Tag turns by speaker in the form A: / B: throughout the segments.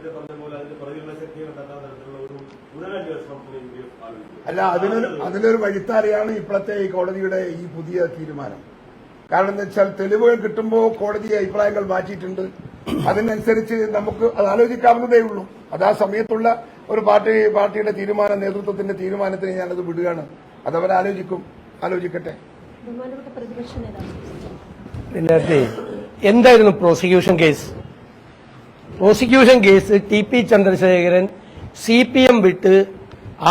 A: നേരത്തെ പറഞ്ഞ പോലെ അതിന്റെ പുറകിലുള്ള ശക്തിയെ കണ്ടെത്താൻ തരത്തിലുള്ള ഒരു
B: അല്ല അതിനൊരു അതിനൊരു വഴിത്താരയാണ് ഇപ്പോഴത്തെ ഈ കോടതിയുടെ ഈ പുതിയ തീരുമാനം. കാരണം എന്താ വെച്ചാൽ തെളിവുകൾ കിട്ടുമ്പോൾ കോടതി അഭിപ്രായങ്ങൾ മാറ്റിയിട്ടുണ്ട്. അതിനനുസരിച്ച് നമുക്ക് അത് ആലോചിക്കാവുന്നതേ ഉള്ളൂ. അത് ആ സമയത്തുള്ള ഒരു പാർട്ടി പാർട്ടിയുടെ തീരുമാന നേതൃത്വത്തിന്റെ തീരുമാനത്തിന് ഞാനത് വിടുകയാണ്. അത് അവർ ആലോചിക്കും. ആലോചിക്കട്ടെ.
C: ഇതിനകത്ത് എന്തായിരുന്നു prosecution case prosecution case T P Chandrasekharan C P M വിട്ട്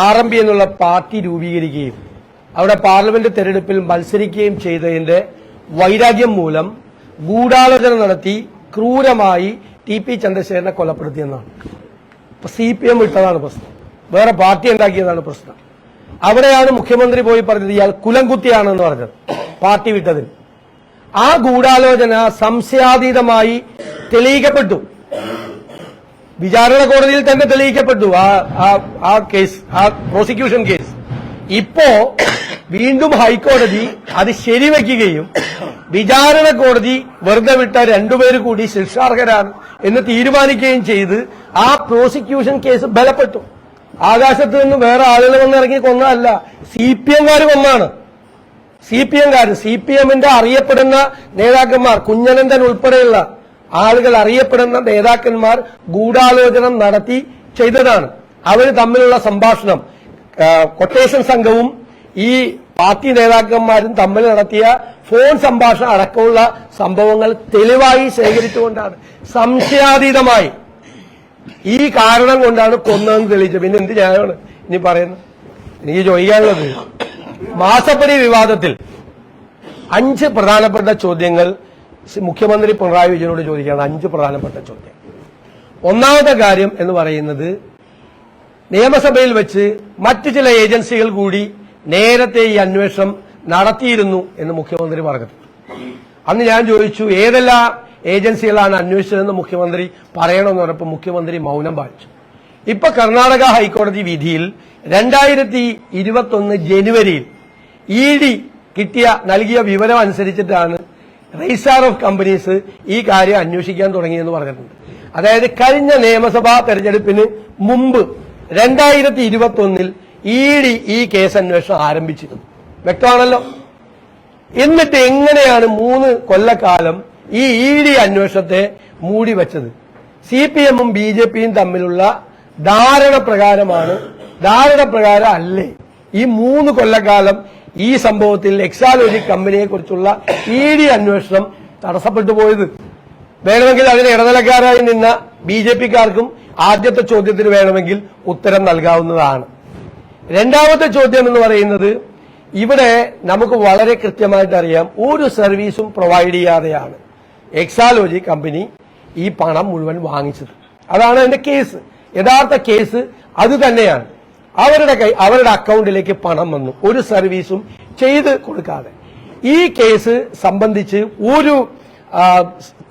C: ആർ എം പി എന്നുള്ള പാർട്ടി രൂപീകരിക്കുകയും അവിടെ പാർലമെന്റ് തെരഞ്ഞെടുപ്പിൽ മത്സരിക്കുകയും ചെയ്തതിന്റെ വൈരാഗ്യം മൂലം ഗൂഢാലോചന നടത്തി ക്രൂരമായി ടി പി ചന്ദ്രശേഖരനെ കൊലപ്പെടുത്തിയെന്നാണ് സി പി എം വിട്ടതാണ് പ്രശ്നം. വേറെ പാർട്ടി ഉണ്ടാക്കിയതാണ് പ്രശ്നം. അവിടെയാണ് മുഖ്യമന്ത്രി പോയി പറഞ്ഞത് ഇയാൾ കുലംകുത്തിയാണെന്ന് പറഞ്ഞത്. പാർട്ടി വിട്ടതിന്. ആ ഗൂഢാലോചന സംശയാതീതമായി തെളിയിക്കപ്പെട്ടു. വിചാരണ കോടതിയിൽ തന്നെ തെളിയിക്കപ്പെട്ടു ആ ആ- കേസ് ആ പ്രോസിക്യൂഷൻ കേസ് ഇപ്പോ വീണ്ടും ഹൈക്കോടതി അത് ശരിവെക്കുകയും വിചാരണ കോടതി വെറുതെ വിട്ട രണ്ടുപേര് കൂടി ശിക്ഷാർഹരാണ് എന്ന് തീരുമാനിക്കുകയും ചെയ്ത് ആ പ്രോസിക്യൂഷൻ കേസ് ബലപ്പെട്ടു. ആകാശത്ത് നിന്ന് വേറെ ആളുകൾ വന്നിറങ്ങി കൊന്നതല്ല സി പി എംകാർ കൊന്നാണ്. സി പി എംകാർ സി പി എമ്മിന്റെ അറിയപ്പെടുന്ന നേതാക്കന്മാർ കുഞ്ഞനന്ദൻ ഉൾപ്പെടെയുള്ള ആളുകൾ അറിയപ്പെടുന്ന നേതാക്കന്മാർ ഗൂഢാലോചന നടത്തി ചെയ്തതാണ്. അവർ തമ്മിലുള്ള സംഭാഷണം കൊട്ടേഷൻ സംഘവും ഈ പാർട്ടി നേതാക്കന്മാരും തമ്മിൽ നടത്തിയ ഫോൺ സംഭാഷണം അടക്കമുള്ള സംഭവങ്ങൾ തെളിവായി ശേഖരിച്ചുകൊണ്ടാണ്. സംശയാതീതമായി. ഈ കാരണം കൊണ്ടാണ് കൊന്നതെന്ന് തെളിയിച്ചത്. പിന്നെ എന്ത് ന്യായമാണ് ഇനി പറയുന്നത്? എനിക്ക് ചോദിക്കാനുള്ളത് മാസപ്പടി വിവാദത്തിൽ അഞ്ച് പ്രധാനപ്പെട്ട ചോദ്യങ്ങൾ മുഖ്യമന്ത്രി പിണറായി വിജയനോട് ചോദിക്കുകയാണ് അഞ്ച് പ്രധാനപ്പെട്ട ചോദ്യം. ഒന്നാമത്തെ കാര്യം എന്ന് പറയുന്നത് നിയമസഭയിൽ വെച്ച് മറ്റു ചില ഏജൻസികൾ കൂടി നേരത്തെ ഈ അന്വേഷണം നടത്തിയിരുന്നു എന്ന് മുഖ്യമന്ത്രി പറഞ്ഞു അന്ന് ഞാൻ ചോദിച്ചു ഏതെല്ലാം ഏജൻസികളാണ് അന്വേഷിച്ചതെന്ന് മുഖ്യമന്ത്രി പറയണമെന്ന് പറഞ്ഞപ്പോൾ മുഖ്യമന്ത്രി മൗനം പാലിച്ചു. ഇപ്പൊ കർണാടക ഹൈക്കോടതി വിധിയിൽ രണ്ടായിരത്തി ഇരുപത്തൊന്ന് ജനുവരിയിൽ ഇ ഡി കിട്ടിയ നൽകിയ വിവരം അനുസരിച്ചിട്ടാണ് രജിസ്ട്രാർ ഓഫ് കമ്പനീസ് ഈ കാര്യം അന്വേഷിക്കാൻ തുടങ്ങിയെന്ന് പറഞ്ഞിട്ടുണ്ട്. അതായത് കഴിഞ്ഞ നിയമസഭാ തെരഞ്ഞെടുപ്പിന് മുമ്പ് രണ്ടായിരത്തി ഇരുപത്തി ഒന്നിൽ ഇ ഡി ഈ കേസ് അന്വേഷണം ആരംഭിച്ചിരുന്നു. വ്യക്തമാണല്ലോ? എന്നിട്ട് എങ്ങനെയാണ് മൂന്ന് കൊല്ലക്കാലം ഈ ഇ ഡി അന്വേഷണത്തെ മൂടി വെച്ചത്? സി പി എമ്മും ബി ജെ പിയും തമ്മിലുള്ള ധാരണ പ്രകാരമാണ് ധാരണ പ്രകാരം അല്ലേ? ഈ മൂന്ന് കൊല്ലക്കാലം ഈ സംഭവത്തിൽ എക്സാലോജി കമ്പനിയെ കുറിച്ചുള്ള ഇ ഡി അന്വേഷണം തടസ്സപ്പെട്ടു പോയത്. വേണമെങ്കിൽ അതിന് ഇടനിലക്കാരായി നിന്ന ബി ജെ പിക്കാർക്കും ആദ്യത്തെ ചോദ്യത്തിന് വേണമെങ്കിൽ ഉത്തരം നൽകാവുന്നതാണ്. രണ്ടാമത്തെ ചോദ്യം എന്ന് പറയുന്നത് ഇവിടെ നമുക്ക് വളരെ കൃത്യമായിട്ട് അറിയാം ഒരു സർവീസും പ്രൊവൈഡ് ചെയ്യാതെയാണ് എക്സാലോജി കമ്പനി ഈ പണം മുഴുവൻ വാങ്ങിച്ചത്. അതാണ് എന്റെ കേസ്. യഥാർത്ഥ കേസ് അത് തന്നെയാണ്. അവരുടെ കൈ അവരുടെ അക്കൗണ്ടിലേക്ക് പണം വന്നു. ഒരു സർവീസും ചെയ്ത് കൊടുക്കാതെ. ഈ കേസ് സംബന്ധിച്ച് ഒരു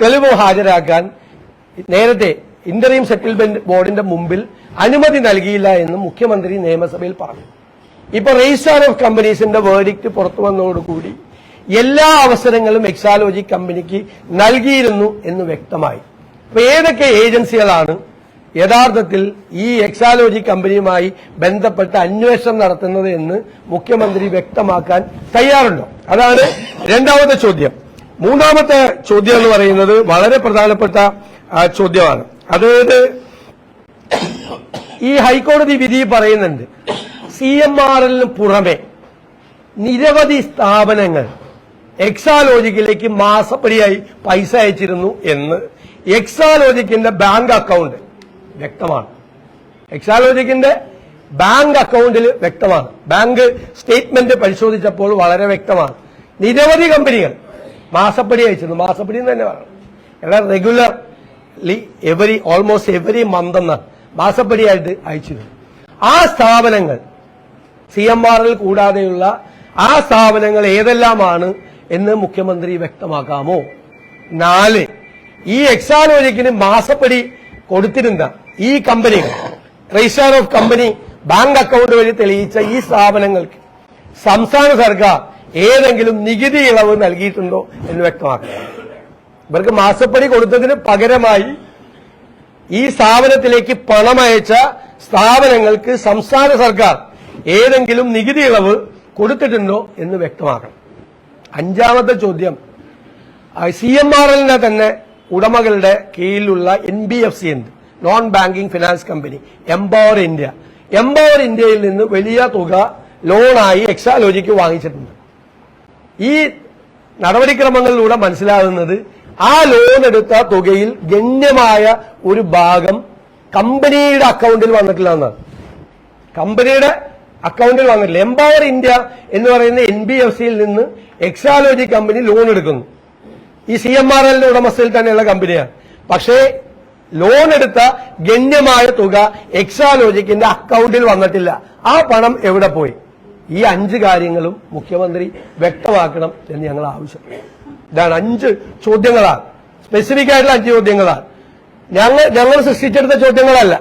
C: തെളിവ് ഹാജരാക്കാൻ നേരത്തെ ഇന്റർവ്യൂ സെറ്റിൽമെന്റ് ബോർഡിന്റെ മുമ്പിൽ അനുമതി നൽകിയില്ല എന്ന് മുഖ്യമന്ത്രി നിയമസഭയിൽ പറഞ്ഞു. ഇപ്പൊ രജിസ്ട്രാർ ഓഫ് കമ്പനീസിന്റെ വേർഡിക്റ്റ് പുറത്തു വന്നതോടുകൂടി എല്ലാ അവസരങ്ങളും എക്സാലോജി കമ്പനിക്ക് നൽകിയിരുന്നു എന്ന് വ്യക്തമായി. അപ്പൊ ഏതൊക്കെ ഏജൻസികളാണ് യഥാർത്ഥത്തിൽ ഈ എക്സാലോജി കമ്പനിയുമായി ബന്ധപ്പെട്ട് അന്വേഷണം നടത്തുന്നത് എന്ന് മുഖ്യമന്ത്രി വ്യക്തമാക്കാൻ തയ്യാറുണ്ടോ? അതാണ് രണ്ടാമത്തെ ചോദ്യം. മൂന്നാമത്തെ ചോദ്യം എന്ന് പറയുന്നത് വളരെ പ്രധാനപ്പെട്ട ചോദ്യമാണ്. അതായത് ഈ ഹൈക്കോടതി വിധി പറയുന്നുണ്ട് സി എം ആർ എല്ലിന് പുറമെ നിരവധി സ്ഥാപനങ്ങൾ എക്സാലോജിക്കിലേക്ക് മാസപ്പടിയായി പൈസ അയച്ചിരുന്നു എന്ന് എക്സാലോജിക്കിന്റെ ബാങ്ക് അക്കൗണ്ട് വ്യക്തമാണ്. എക്സാലോജിക്കിന്റെ ബാങ്ക് അക്കൗണ്ടിൽ വ്യക്തമാണ്. ബാങ്ക് സ്റ്റേറ്റ്മെന്റ് പരിശോധിച്ചപ്പോൾ വളരെ വ്യക്തമാണ്. നിരവധി കമ്പനികൾ മാസപ്പടി അയച്ചിരുന്നു. മാസപ്പടി എന്ന് തന്നെ പറയണം എല്ലാം regularly every almost every month എന്ന മാസപ്പടിയായിട്ട് അയച്ചിരുന്നു. ആ സ്ഥാപനങ്ങൾ സി എം ആർ എൽ കൂടാതെയുള്ള ആ സ്ഥാപനങ്ങൾ ഏതെല്ലാമാണ് എന്ന് മുഖ്യമന്ത്രി വ്യക്തമാക്കാമോ? നാല് ഈ എക്സാലോജിക്കിന് മാസപ്പടി കൊടുത്തിരുന്ന ഈ കമ്പനികൾ register of company bank account വഴി തെളിയിച്ച ഈ സ്ഥാപനങ്ങൾക്ക് സംസ്ഥാന സർക്കാർ ഏതെങ്കിലും നികുതി ഇളവ് നൽകിയിട്ടുണ്ടോ എന്ന് വ്യക്തമാക്കുക ഇവർക്ക് മാസപ്പടി കൊടുത്തതിന് പകരമായി ഈ സ്ഥാപനത്തിലേക്ക് പണമയച്ച സ്ഥാപനങ്ങൾക്ക് സംസ്ഥാന സർക്കാർ ഏതെങ്കിലും നികുതി ഇളവ് കൊടുത്തിട്ടുണ്ടോ എന്ന് വ്യക്തമാക്കണം. അഞ്ചാമത്തെ ചോദ്യം സി എം ആർ എല്ലിനെ തന്നെ ഉടമകളുടെ കീഴിലുള്ള എൻ ബി എഫ് സി ഉണ്ട് non banking finance company empower India empower ഇന്ത്യയിൽ നിന്ന് വലിയ തുക ലോണായി എക്സാലോജിക്ക് വാങ്ങിച്ചിട്ടുണ്ട്. ഈ നടപടിക്രമങ്ങളിലൂടെ മനസ്സിലാകുന്നത് ആ ലോൺ എടുത്ത തുകയിൽ ഗണ്യമായ ഒരു ഭാഗം കമ്പനിയുടെ അക്കൗണ്ടിൽ വന്നിട്ടില്ല എന്നാണ് കമ്പനിയുടെ അക്കൗണ്ടിൽ വന്നിട്ടില്ല. എംപവർ ഇന്ത്യ എന്ന് പറയുന്ന എൻ ബി എഫ് സിയിൽ നിന്ന് എക്സാലോജി കമ്പനി ലോൺ എടുക്കുന്നു. ഈ സി എം ആർ എല്ലിന്റെ ഉടമസ്ഥയിൽ തന്നെയുള്ള കമ്പനിയാണ്. പക്ഷേ ലോൺ എടുത്ത ഗണ്യമായ തുക എക്സാലോജിക്കിന്റെ അക്കൗണ്ടിൽ വന്നിട്ടില്ല. ആ പണം എവിടെ പോയി? ഈ അഞ്ച് കാര്യങ്ങളും മുഖ്യമന്ത്രി വ്യക്തമാക്കണം എന്ന് ഞങ്ങൾ ആവശ്യപ്പെട്ടു. ഇതാണ് അഞ്ച് ചോദ്യങ്ങളാണ്. സ്പെസിഫിക് ആയിട്ടുള്ള അഞ്ച് ചോദ്യങ്ങളാണ്. ഞങ്ങൾ ഞങ്ങൾ സൃഷ്ടിച്ചെടുത്ത ചോദ്യങ്ങളല്ല.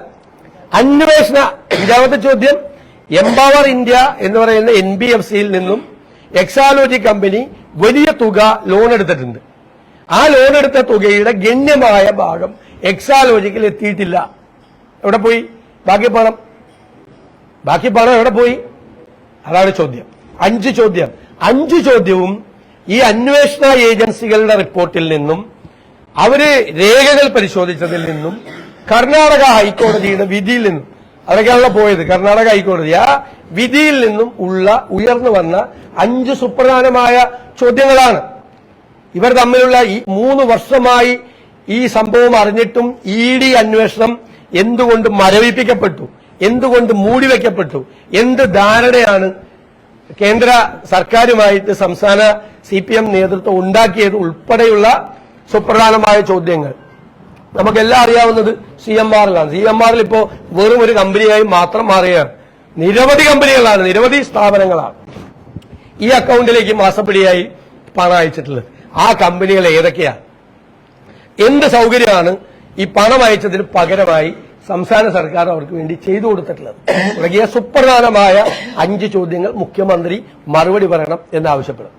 C: അന്വേഷണ അഞ്ചാമത്തെ ചോദ്യം എംപവർ ഇന്ത്യ എന്ന് പറയുന്ന എൻ ബി എഫ് സിയിൽ നിന്നും എക്സാലോജി കമ്പനി വലിയ തുക ലോൺ എടുത്തിട്ടുണ്ട്. ആ ലോൺ എടുത്ത തുകയുടെ ഗണ്യമായ ഭാഗം എക്സാലോജിക്കിൽ എത്തിയിട്ടില്ല. എവിടെ പോയി? ബാക്കി പണം ബാക്കി പണം എവിടെ പോയി? അതാണ് ചോദ്യം. അഞ്ച് ചോദ്യം. അഞ്ച് ചോദ്യവും ഈ അന്വേഷണ ഏജൻസികളുടെ റിപ്പോർട്ടിൽ നിന്നും അവർ രേഖകൾ പരിശോധിച്ചതിൽ നിന്നും കർണാടക ഹൈക്കോടതിയുടെ വിധിയിൽ നിന്നും അതൊക്കെയാണല്ലോ പോയത്? കർണാടക ഹൈക്കോടതി. ആ വിധിയിൽ നിന്നും ഉള്ള ഉയർന്നു വന്ന അഞ്ച് സുപ്രധാനമായ ചോദ്യങ്ങളാണ്. ഇവർ തമ്മിലുള്ള ഈ മൂന്ന് വർഷമായി ഈ സംഭവം അറിഞ്ഞിട്ടും ഇ ഡി അന്വേഷണം എന്തുകൊണ്ട് മരവിപ്പിക്കപ്പെട്ടു? എന്തുകൊണ്ട് മൂടിവെക്കപ്പെട്ടു? എന്ത് ധാരണയാണ് കേന്ദ്ര സർക്കാരുമായിട്ട് സംസ്ഥാന സി പി എം നേതൃത്വം ഉണ്ടാക്കിയത് ഉൾപ്പെടെയുള്ള സുപ്രധാനമായ ചോദ്യങ്ങൾ. നമുക്കെല്ലാം അറിയാവുന്നത് സി എം ആറിലാണ് സി എം ആറിൽ ഇപ്പോൾ വെറും ഒരു കമ്പനിയായി മാത്രം മാറുകയാണ് നിരവധി കമ്പനികളാണ് നിരവധി സ്ഥാപനങ്ങളാണ് ഈ അക്കൗണ്ടിലേക്ക് മാസപ്പടിയായി പണം അയച്ചിട്ടുള്ളത്. ആ കമ്പനികൾ ഏതൊക്കെയാണ് എന്ത് സൗകര്യമാണ് ഈ പണം അയച്ചതിന് പകരമായി സംസ്ഥാന സർക്കാർ അവർക്ക് വേണ്ടി ചെയ്തു കൊടുത്തിട്ടുള്ളത്. തുടങ്ങിയ സുപ്രധാനമായ അഞ്ച് ചോദ്യങ്ങൾ മുഖ്യമന്ത്രി മറുപടി പറയണം എന്ന് ആവശ്യപ്പെടും